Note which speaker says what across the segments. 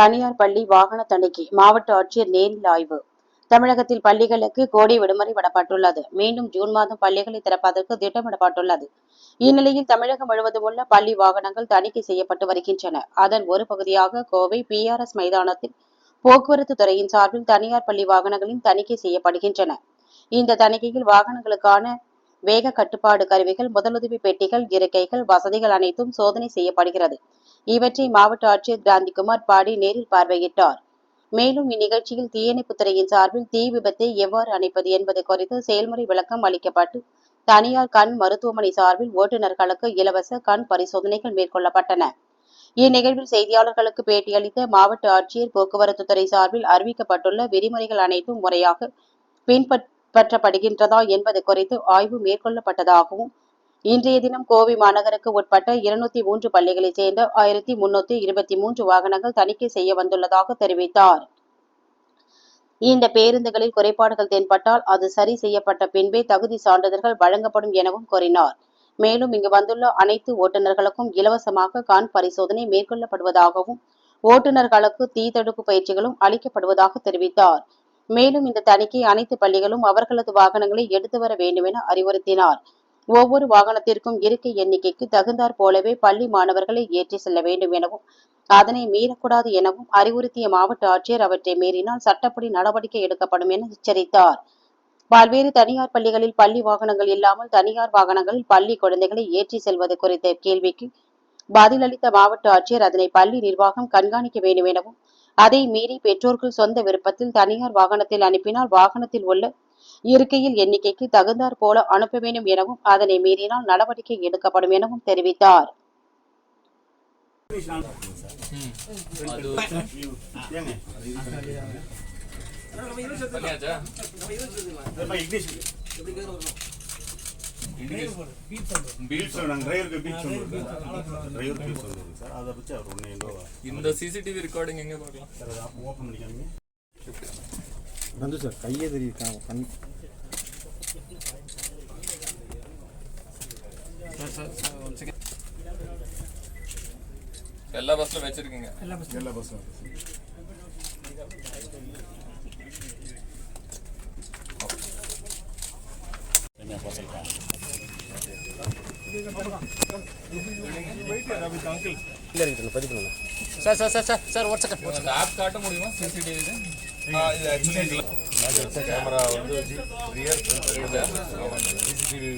Speaker 1: தனியார் பள்ளி வாகன தணிக்கை மாவட்ட ஆட்சியர் நேரில் ஆய்வு. தமிழகத்தில் பள்ளிகளுக்கு கோடை விடுமுறை விடப்பட்டுள்ளது. மீண்டும் ஜூன் மாதம் பள்ளிகளை திறப்பதற்கு திட்டமிடப்பட்டுள்ளது. இந்நிலையில் தமிழகம் முழுவதும் உள்ள பள்ளி வாகனங்கள் தணிக்கை செய்யப்பட்டு வருகின்றன. அதன் ஒரு பகுதியாக கோவை பிஆர்எஸ் மைதானத்தில் போக்குவரத்து துறையின் சார்பில் தனியார் பள்ளி வாகனங்களின் தணிக்கை செய்யப்படுகின்றன. இந்த தணிக்கையில் வாகனங்களுக்கான வேக கட்டுப்பாடு கருவிகள் முதலுதவி பெட்டிகள் இருக்கைகள் வசதிகள் அனைத்தும் சோதனை செய்யப்படுகிறது. இவற்றை மாவட்ட ஆட்சியர் காந்திகுமார் பாடி நேரில் பார்வையிட்டார். மேலும் இந்நிகழ்ச்சியில் தீயணைப்புத் துறையின் சார்பில் தீ விபத்தை எவ்வாறு அணைப்பது என்பது குறித்து செயல்முறை விளக்கம் அளிக்கப்பட்டு தனியார் கண் மருத்துவமனை சார்பில் ஓட்டுநர்களுக்கு இலவச கண் பரிசோதனைகள் மேற்கொள்ளப்பட்டன. இந்நிகழ்வில் செய்தியாளர்களுக்கு பேட்டியளித்த மாவட்ட ஆட்சியர் போக்குவரத்து துறை சார்பில் அறிவிக்கப்பட்டுள்ள விதிமுறைகள் அனைத்தும் முறையாக பின்பற்றப்படுகின்றதா என்பது குறித்து ஆய்வு மேற்கொள்ளப்பட்டதாகவும் இன்றைய தினம் கோவை மாநகருக்கு உட்பட்ட இருநூத்தி மூன்று பள்ளிகளைச் சேர்ந்த ஆயிரத்தி முன்னூத்தி இருபத்தி மூன்று வாகனங்கள் தணிக்கை செய்ய வந்துள்ளதாக தெரிவித்தார். இந்த பேருந்துகளில் குறைபாடுகள் தென்பட்டால் அது சரி செய்யப்பட்ட பின்பே தகுதி சான்றிதழ்கள் வழங்கப்படும் எனவும் கூறினார். மேலும் இங்கு வந்துள்ள அனைத்து ஓட்டுநர்களுக்கும் இலவசமாக கண் பரிசோதனை மேற்கொள்ளப்படுவதாகவும் ஓட்டுநர்களுக்கு தீ தடுப்பு பயிற்சிகளும் அளிக்கப்படுவதாக தெரிவித்தார். மேலும் இந்த தணிக்கை அனைத்து பள்ளிகளும் அவர்களது வாகனங்களை எடுத்து வர வேண்டும் என அறிவுறுத்தினார். ஒவ்வொரு வாகனத்திற்கும் இருக்கை எண்ணிக்கைக்கு தகுந்தாற் போலவே பள்ளி மாணவர்களை ஏற்றி செல்ல வேண்டும் எனவும் அதனை மீறக்கூடாது எனவும் அறிவுறுத்திய மாவட்ட ஆட்சியர் அவற்றை மீறினால் சட்டப்படி நடவடிக்கை எடுக்கப்படும் என எச்சரித்தார். பல்வேறு தனியார் பள்ளிகளில் பள்ளி வாகனங்கள் இல்லாமல் தனியார் வாகனங்களில் பள்ளி குழந்தைகளை ஏற்றி செல்வது குறித்த கேள்விக்கு பதிலளித்த மாவட்ட ஆட்சியர் அதனை பள்ளி நிர்வாகம் கண்காணிக்க வேண்டும் எனவும் அதை மீறி பெற்றோர்கள் சொந்த விருப்பத்தில் தனியார் வாகனத்தில் அனுப்பினால் வாகனத்தில் உள்ள இருக்கையில் எண்ணிக்கைக்கு தகுந்தாற் போல அனுப்ப வேண்டும் எனவும் அதனை மீறினால் நடவடிக்கை எடுக்கப்படும் எனவும் தெரிவித்தார்.
Speaker 2: இந்த சிசிடிவி ரெக்கார்டிங் எங்க பார்க்கலாம்
Speaker 3: சார் அதை ஓப்பன் பண்ணிக்காமீங்க
Speaker 4: நந்து சார் கையே தெரியும் கண்
Speaker 2: எல்லா பஸ்ல வச்சிருக்கீங்க.
Speaker 3: எல்லா பஸ்ஸும்
Speaker 4: sir sir sir sir sir ஒரு செகண்ட்
Speaker 2: அந்த ஆப் காட்ட முடியுமா? சிசிடிவி
Speaker 5: கேமரா வந்து ரியர் சிசிடிவி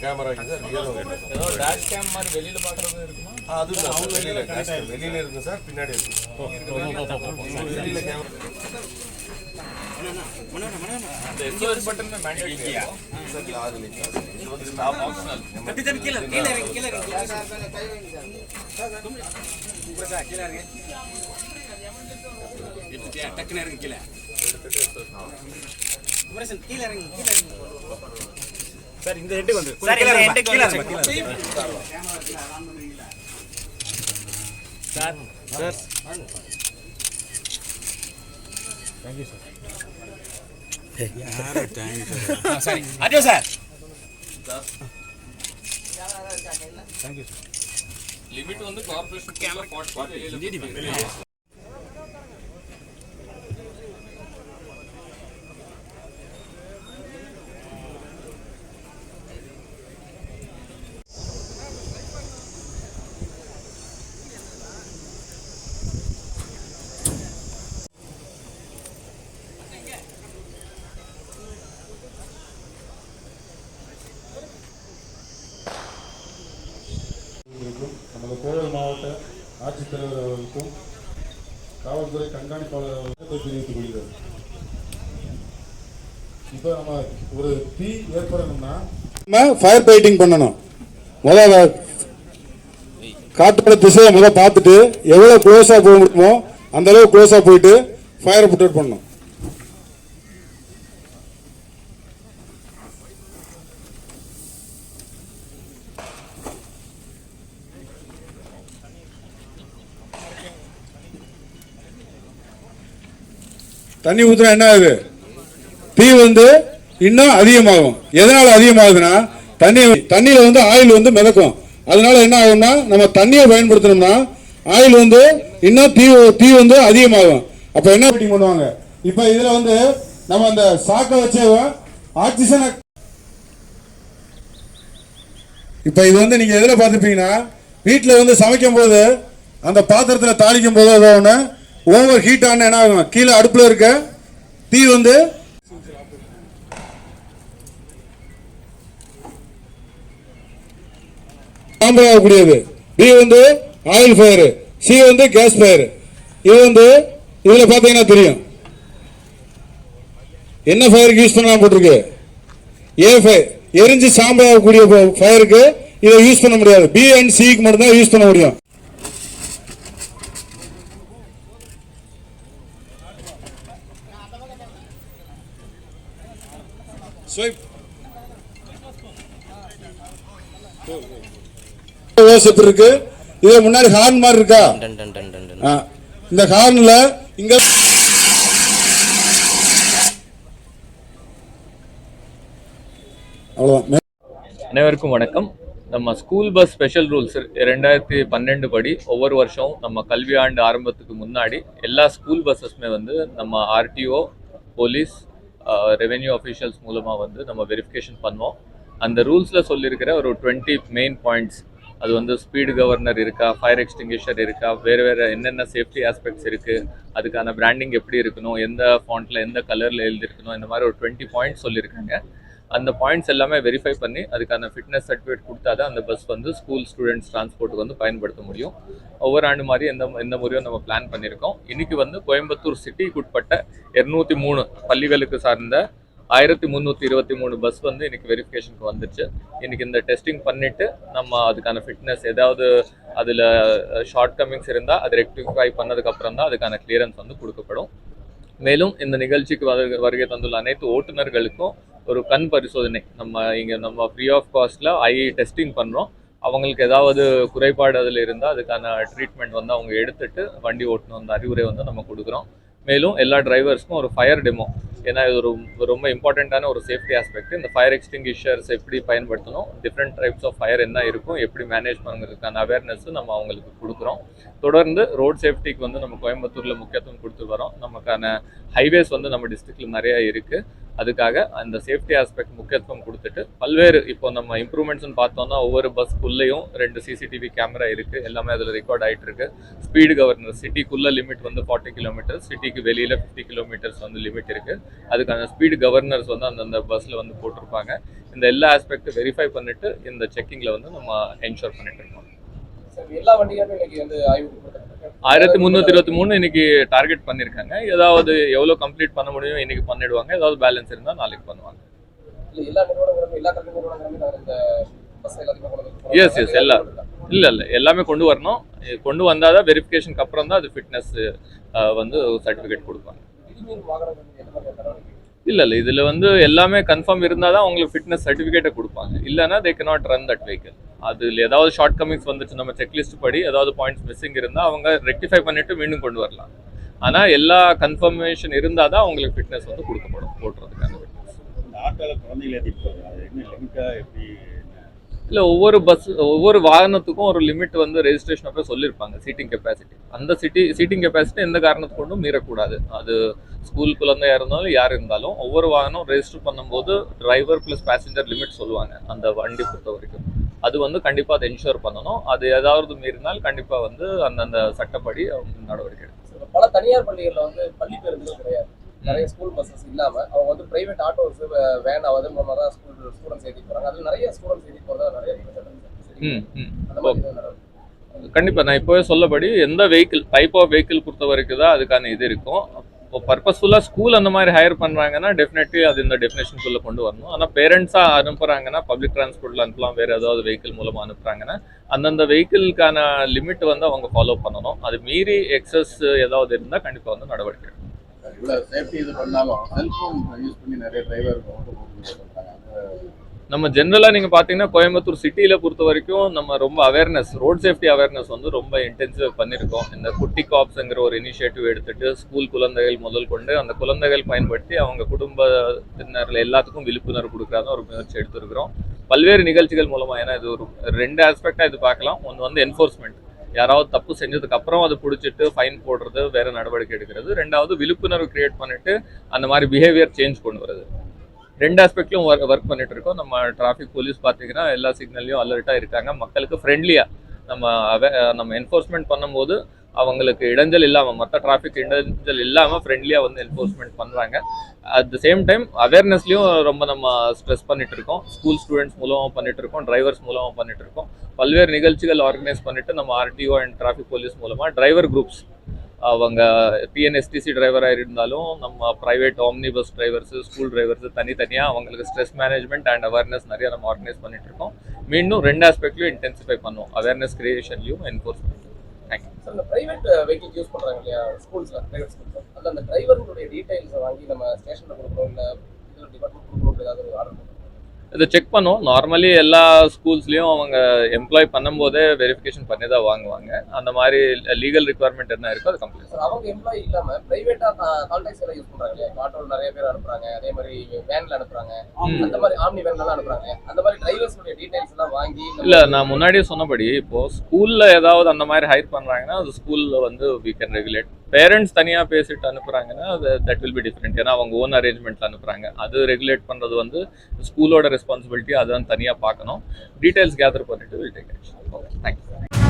Speaker 5: கேமரா ரியர்
Speaker 2: ஏதோ டேஷ் கேம் மாதிரி வெளியில பாக்குறது இருக்குமா?
Speaker 5: அது இல்ல, அவங்க வெளியில வெளியில இருக்கு சார் பின்னாடி இருக்கு. வெளியில camera
Speaker 2: SOS button mandatory
Speaker 5: sir
Speaker 4: sir இந்த ஹெட்டுக்கு வந்து
Speaker 6: சார் இந்த ஹெட்டுக்கு வந்து
Speaker 4: சார் சார் தேங்க்யூ சார்
Speaker 6: சரி. அஜோ சார்.
Speaker 4: தேங்க்யூ சார்
Speaker 2: லிமிட் வந்து கார்ப்பரேஷன் கேமரா 40 வெளியில
Speaker 7: காவல்துறை கண்காணிப்பாளர் தெரிவித்துக் கொள்கிறது. இப்போ நம்ம ஒரு தீ ஏற்படணும்னா நம்ம ஃபயர் ஃபைட்டிங் பண்ணணும். முதல்ல காற்றோட திசையை முதல் பார்த்துட்டு எவ்வளோ க்ளோஸாக போக முடியுமோ அந்த அளவு க்ளோஸாக போயிட்டு ஃபயரை புட் பண்ணணும். தண்ணி ஊத்துனா என்ன ஆகுது? தீ வந்து இன்னும் அதிகமாகும். எதனால அதிகமாகுதுன்னா தண்ணி தண்ணியில வந்து ஆயில் வந்து மிதக்கும். அதனால என்ன ஆகும்னா நம்ம தண்ணியை பயன்படுத்தணும்னா ஆயில் வந்து இன்னும் தீ தீ வந்து அதிகமாகும். அப்ப என்ன மீட்டிங் பண்ணுவாங்க? இப்ப இதுல வந்து நம்ம அந்த சாக்கை வச்சு ஆக்சிஜனை இப்ப இது வந்து நீங்க எதுல பார்த்துப்பீங்கன்னா வீட்டில் வந்து சமைக்கும் போது அந்த பாத்திரத்தில் தாளிக்கும் போது ஏதோ ஒன்று ஓவர் ஹீட் ஆன என்ன ஆகும்? கீழே அடுப்பில் இருக்க தீ வந்து சாம்பல் ஆகக்கூடியது. பி வந்து ஆயில் ஃபயர் சி வந்து கேஸ் ஃபயர் இது வந்து இதில் பார்த்தீங்கன்னா தெரியும். என்ன ஃபயருக்கு யூஸ் பண்ணலாம் போட்டிருக்கு? ஏ ஃபயர் எரிஞ்சு சாம்பல் ஆகக்கூடிய ஃபயருக்கு இதை யூஸ் பண்ண முடியாது. பி அண்ட் சிக்கு மட்டும்தான் யூஸ் பண்ண முடியும். Swipe. ஓசப் இருக்கு இது முன்னாடி ஹார்ன் மாதிரி இருக்கா. இந்த ஹார்ன்ல இங்க
Speaker 2: அனைவருக்கும் வணக்கம் நம்ம ஸ்கூல் பஸ் ஸ்பெஷல் ரூல்ஸ் ரெண்டாயிரத்தி பன்னெண்டு படி ஒவ்வொரு வருஷம் நம்ம கல்வி ஆண்டு ஆரம்பத்துக்கு முன்னாடி எல்லா ஸ்கூல் பஸ்ஸஸ்மே வந்து நம்ம ஆர்டிஓ போலீஸ் ரெவென்யூ அஃபிஷியல்ஸ் மூலமாக வந்து நம்ம வெரிஃபிகேஷன் பண்ணுவோம் அந்த ரூல்ஸில் சொல்லியிருக்கிற ஒரு டுவெண்ட்டி மெயின் பாயிண்ட்ஸ் அது வந்து ஸ்பீடு கவர்னர் இருக்கா ஃபயர் எக்ஸ்டிங்கிஷர் இருக்கா வேறு வேறு என்னென்ன சேஃப்டி ஆஸ்பெக்ட்ஸ் இருக்குது அதுக்கான பிராண்டிங் எப்படி இருக்கணும் எந்த ஃபாண்ட்டில் எந்த கலரில் எழுதிருக்கணும் இந்த மாதிரி ஒரு டுவெண்ட்டி பாயிண்ட்ஸ் சொல்லியிருக்காங்க. அந்த பாயிண்ட்ஸ் எல்லாமே வெரிஃபை பண்ணி அதுக்கான ஃபிட்னஸ் சர்டிஃபிகேட் கொடுத்தா தான் அந்த பஸ் வந்து ஸ்கூல் ஸ்டூடெண்ட்ஸ் டிரான்ஸ்போர்ட்டுக்கு வந்து பயன்படுத்த முடியும். ஒவ்வொரு ஆண்டு மாதிரி எந்த எந்த முறையும் நம்ம பிளான் பண்ணியிருக்கோம். இன்றைக்கி வந்து கோயம்புத்தூர் சிட்டிக்குட்பட்ட உட்பட்ட மூணு பள்ளிகளுக்கு சார்ந்த ஆயிரத்தி முந்நூற்றி இருபத்தி மூணு பஸ் வந்து இன்னைக்கு வெரிஃபிகேஷனுக்கு வந்துருச்சு. இன்னைக்கு இந்த டெஸ்டிங் பண்ணிட்டு நம்ம அதுக்கான ஃபிட்னஸ் ஏதாவது அதில் ஷார்ட் கமிங்ஸ் இருந்தால் அது ரெக்டிஃபை பண்ணதுக்கப்புறம் தான் அதுக்கான கிளியரன்ஸ் வந்து கொடுக்கப்படும். மேலும் இந்த நிகழ்ச்சிக்கு வருகை தந்துள்ள அனைத்து ஓட்டுநர்களுக்கும் ஒரு கண் பரிசோதனை. நம்ம இங்கே நம்ம ஃப்ரீ ஆஃப் காஸ்ட்டில் ஐ டெஸ்டிங் பண்ணுறோம் அவங்களுக்கு ஏதாவது குறைபாடு அதில் இருந்தால் அதுக்கான ட்ரீட்மெண்ட் வந்து அவங்க எடுத்துட்டு வண்டி ஓட்டணும். அந்த அறிவுரை வந்து நம்ம கொடுக்குறோம். மேலும் எல்லா டிரைவர்ஸ்க்கும் ஒரு ஃபயர் டெமோ ஏன்னா இது ஒரு ரொம்ப இம்பார்ட்டண்ட்டான ஒரு சேஃப்டி ஆஸ்பெக்ட் இந்த ஃபயர் எக்ஸ்டிங்கிஷர்ஸ் எப்படி பயன்படுத்தணும்? டிஃப்ரெண்ட் டைப்ஸ் ஆஃப் ஃபயர் என்ன இருக்கும்? எப்படி மேனேஜ் பண்ணுறதுக்கான அவேர்னஸ் நம்ம அவங்களுக்கு கொடுக்குறோம். தொடர்ந்து ரோட் சேஃப்டிக்கு வந்து நம்ம கோயம்புத்தூரில் முக்கியத்துவம் கொடுத்து வரோம். நமக்கான ஹைவேஸ் வந்து நம்ம டிஸ்ட்ரிக்டில் நிறையா இருக்குது அதுக்காக அந்த சேஃப்டி ஆஸ்பெக்ட் முக்கியத்துவம் கொடுத்துட்டு பல்வேறு இப்போ நம்ம இம்ப்ரூவ்மெண்ட்ஸ்னு பார்த்தோம்னா ஒவ்வொரு பஸ்க்குள்ளேயும் ரெண்டு சிசிடிவி கேமரா இருக்கு. எல்லாமே அதில் ரெக்கார்ட் ஆகிட்டு இருக்கு. ஸ்பீடு கவர்னர் சிட்டிக்குள்ள லிமிட் வந்து ஃபார்ட்டி கிலோமீட்டர்ஸ் சிட்டிக்கு வெளியில் ஃபிஃப்டி கிலோமீட்டர்ஸ் வந்து லிமிட் இருக்கு. அதுக்கான ஸ்பீடு கவர்னர்ஸ் வந்து அந்தந்த பஸ்ஸில் வந்து போட்டிருப்பாங்க. இந்த எல்லா ஆஸ்பெக்ட்டும் வெரிஃபை பண்ணிட்டு இந்த செக்கிங்கில் வந்து நம்ம என்ஷோர் பண்ணிட்டு இருக்கோம். ஆயிரத்தி முந்நூற்றி இருபத்தி மூணு இன்னைக்கு டார்கெட் பண்ணியிருக்காங்க. ஏதாவது எவ்வளோ கம்ப்ளீட் பண்ண முடியும் இன்னைக்கு பண்ணிடுவாங்க. ஏதாவது பேலன்ஸ் இருந்தால் நாளைக்கு பண்ணுவாங்க. எஸ் எஸ் எல்லா இல்லை இல்லை எல்லாமே கொண்டு வரணும். கொண்டு வந்தால் தான் வெரிஃபிகேஷனுக்கு அப்புறம் தான் அது ஃபிட்னஸ் வந்து சர்டிஃபிகேட் கொடுப்பாங்க
Speaker 8: விதிமீறி வாகனங்கள் எந்த மாதிரி நடவடிக்கை
Speaker 2: இல்லை இல்லை இதில் வந்து எல்லாமே கன்ஃபார்ம் இருந்தால் தான் உங்களுக்கு ஃபிட்னஸ் சர்டிஃபிகேட்டை கொடுப்பாங்க. இல்லைன்னா they can not run that vehicle அதில் ஏதாவது ஷார்ட் கமிங்ஸ் வந்துச்சு நம்ம செக்லிஸ்ட் படி ஏதாவது பாயிண்ட்ஸ் மிஸ்ஸிங் இருந்தால் அவங்க ரெக்டிஃபை பண்ணிட்டு மீண்டும் கொண்டு வரலாம். ஆனால் எல்லா கன்ஃபர்மேஷன் இருந்தால் தான் உங்களுக்கு ஃபிட்னஸ் வந்து கொடுக்கப்படும் ஓட்டுறதுக்கான ஃபிட்னஸ் இல்லை ஒவ்வொரு பஸ் ஒவ்வொரு வாகனத்துக்கும் ஒரு லிமிட் வந்து ரெஜிஸ்ட்ரேஷன் அப்போ சொல்லியிருப்பாங்க சீட்டிங் கெப்பாசிட்டி அந்த சிட்டி சீட்டிங் கெப்பாசிட்டி எந்த காரணத்து கொண்டும் மீறக்கூடாது. அது ஸ்கூல் குழந்தையாக இருந்தாலும் யார் இருந்தாலும் ஒவ்வொரு வாகனம் ரெஜிஸ்டர் பண்ணும்போது டிரைவர் ப்ளஸ் பேசஞ்சர் லிமிட் சொல்லுவாங்க அந்த வண்டி பொறுத்த வரைக்கும். அது வந்து கண்டிப்பாக அதை என்ஷூர் பண்ணணும். அது ஏதாவது மீறினால் கண்டிப்பாக வந்து அந்தந்த சட்டப்படி அவங்க நடவடிக்கை எடுக்கணும்
Speaker 8: பல தனியார் பள்ளிகளில் வந்து பள்ளி பேருந்துகள் கிடையாது. நிறைய ஸ்கூல் பஸ்ஸஸ் இல்லாம அவங்க வந்து பிரைவேட் ஆட்டோஸ் வேன் அது மூலமா தான் ஸ்கூல் ஸ்டூடெண்ட்ஸ் ஏற்றி போறாங்க. அது நிறைய ஸ்டூடெண்ட்ஸ் ஏற்றி போறதா நிறைய
Speaker 2: கண்டிப்பாக நான் இப்போவே சொல்லபடி எந்த வெஹிக்கிள் டைப் ஆஃப் வெஹிக்கிள் பொறுத்த வரைக்கும் தான் அதுக்கான இது இருக்கும். இப்போ பர்பஸ்ஃபுல்லாக ஸ்கூல் அந்த மாதிரி ஹையர் பண்ணுறாங்கன்னா டெஃபினெட்லி அது இந்த டெஃபினேஷனுக்குள்ளே கொண்டு வரணும். ஆனால் பேரண்ட்ஸாக அனுப்புகிறாங்கன்னா பப்ளிக் டிரான்ஸ்போர்ட்டில் அனுப்பலாம். வேறு ஏதாவது வெஹிக்கிள் மூலமாக அனுப்புகிறாங்கன்னா அந்தந்த வெஹிக்கிளுக்கான லிமிட் வந்து அவங்க ஃபாலோ பண்ணணும். அது மீறி எக்ஸஸ் ஏதாவது இருந்தால் கண்டிப்பாக வந்து நடவடிக்கை
Speaker 9: இவ்வளோ சேஃப்டி இது பண்ணாலும் செல்ஃபோன் யூஸ் பண்ணி நிறைய டிரைவர்
Speaker 2: நம்ம ஜென்ரலாக நீங்கள் பார்த்தீங்கன்னா கோயம்புத்தூர் சிட்டியில் பொறுத்த வரைக்கும் நம்ம ரொம்ப அவேர்னஸ் ரோட் சேஃப்டி அவேர்னஸ் வந்து ரொம்ப இன்டென்சிவ் பண்ணியிருக்கோம் இந்த குட்டி காப்ஸுங்கிற ஒரு இனிஷியேட்டிவ் எடுத்துட்டு ஸ்கூல் குழந்தைகள் முதல் கொண்டு அந்த குழந்தைகள் பயன்படுத்தி அவங்க குடும்பத்தினரில் எல்லாத்துக்கும் விழிப்புணர்வு கொடுக்குறாங்க ஒரு முயற்சி எடுத்திருக்கிறோம். பல்வேறு நிகழ்ச்சிகள் மூலமாக ஏன்னா இது ஒரு ரெண்டு ஆஸ்பெக்டாக இது பார்க்கலாம். ஒன்று வந்து என்ஃபோர்ஸ்மெண்ட் யாராவது தப்பு செஞ்சதுக்கு அப்புறம் அதை பிடிச்சிட்டு ஃபைன் போடுறது வேற நடவடிக்கை எடுக்கிறது. ரெண்டாவது விழிப்புணர்வு கிரியேட் பண்ணிட்டு அந்த மாதிரி பிஹேவியர் சேஞ்ச் கொண்டு வருது ரெண்டு ஆஸ்பெக்ட்லையும் ஒர்க் ஒர்க் பண்ணிட்டு இருக்கோம். நம்ம டிராஃபிக் போலீஸ் பார்த்தீங்கன்னா எல்லா சிக்னல்லையும் அலர்ட்டாக இருக்காங்க. மக்களுக்கு ஃப்ரெண்ட்லியாக நம்ம நம்ம என்ஃபோர்ஸ்மெண்ட் பண்ணும்போது அவங்களுக்கு இடைஞ்சல் இல்லாமல் மற்ற டிராஃபிக் இடைஞ்சல் இல்லாமல் ஃப்ரெண்ட்லியாக வந்து என்ஃபோர்ஸ்மெண்ட் பண்ணுறாங்க அட் த சேம் டைம் அவேர்னஸ்லையும் ரொம்ப நம்ம ஸ்ட்ரெஸ் பண்ணிட்டு இருக்கோம். ஸ்கூல் ஸ்டூடெண்ட்ஸ் மூலமாக பண்ணிட்டு இருக்கோம். டிரைவர்ஸ் மூலமாக பண்ணிட்டு இருக்கோம். பல்வேறு நிகழ்ச்சிகள் ஆர்கனைஸ் பண்ணிட்டு நம்ம ஆர்டிஓ அண்ட் டிராஃபிக் போலீஸ் மூலமாக டிரைவர் குரூப்ஸ் அவங்க டிஎன்எஸ்டிசி டிரைவராக இருந்தாலும் நம்ம private omni bus drivers school drivers தனித்தனியாக அவங்களுக்கு ஸ்ட்ரெஸ் மேனேஜ்மெண்ட் அண்ட் அவேர்னஸ் நிறைய நம்ம ஆர்கனைஸ் பண்ணிட்டு இருக்கோம். மீண்டும் ரெண்டு ஆஸ்பெக்ட்லையும் இன்டென்சிஃபை பண்ணுவோம். அவேர்னஸ் கிரியேஷன்லையும் என்ஃபோர்ஸ்மெண்ட் தேங்க்யூ
Speaker 8: சார் இந்த பிரைவேட் வெஹிக்கிள் யூஸ் பண்ணுறாங்க இல்லையா? ஸ்கூல்ஸில் பிரைவேட் ஸ்கூல்ஸ் அதில் அந்த டிரைவர்களுடைய டீட்டெயில்ஸை வாங்கி நம்ம ஸ்டேஷனில் கொடுக்கணும் இல்லை இதில் டிபார்ட்மெண்ட் கொடுக்குறோம் ஏதாவது ஒரு ஆர்டர்
Speaker 2: இதை செக் பண்ணோம். நார்மலி எல்லா ஸ்கூல்ஸ்லேயும் அவங்க எம்ப்ளாய் பண்ணும்போதே வெரிஃபிகேஷன் பண்ணி தான் வாங்குவாங்க. அந்த மாதிரி லீகல் ரெக்குவயர்மெண்ட் என்ன இருக்கோ அது கம்ப்ளீட்
Speaker 8: அவங்க எம்ப்ளாயி இல்லாம பிரைவேட்டா கான்டாக்ட்ஸ் எல்லாம் யூஸ் பண்றாங்க இல்லையா? ஆட்டோல நிறைய பேர் அனுப்புறாங்க. அதே மாதிரி வேன்ல அனுப்புறாங்க. அந்த மாதிரி ஆம்னி வேன்ல எல்லாம் அனுப்புறாங்க. அந்த மாதிரி டிரைவர்ஸோட டீடைல்ஸ் எல்லாம் வாங்கி
Speaker 2: இல்ல நான் முன்னாடியே சொன்னபடி இப்போ ஸ்கூல்ல ஏதாவது அந்த மாதிரி ஹைர் பண்றாங்கன்னா அது ஸ்கூல்ல வந்து வி கேன் ரெகுலேட் பேரண்ட்ஸ் தனியாக பேசிட்டு அனுப்புறாங்கன்னா அது தட் வில் பி டிஃப்ரெண்ட் ஏன்னா அவங்க ஓன் அரேஞ்ச்மெண்ட்டில் அனுப்புகிறாங்க அது ரெகுலேட் பண்ணுறது வந்து ஸ்கூலோட ரெஸ்பான்சிபிலிட்டி அதான் தனியாக பார்க்கணும். டீட்டெயில்ஸ் கேதர் பண்ணிட்டு will take okay thank you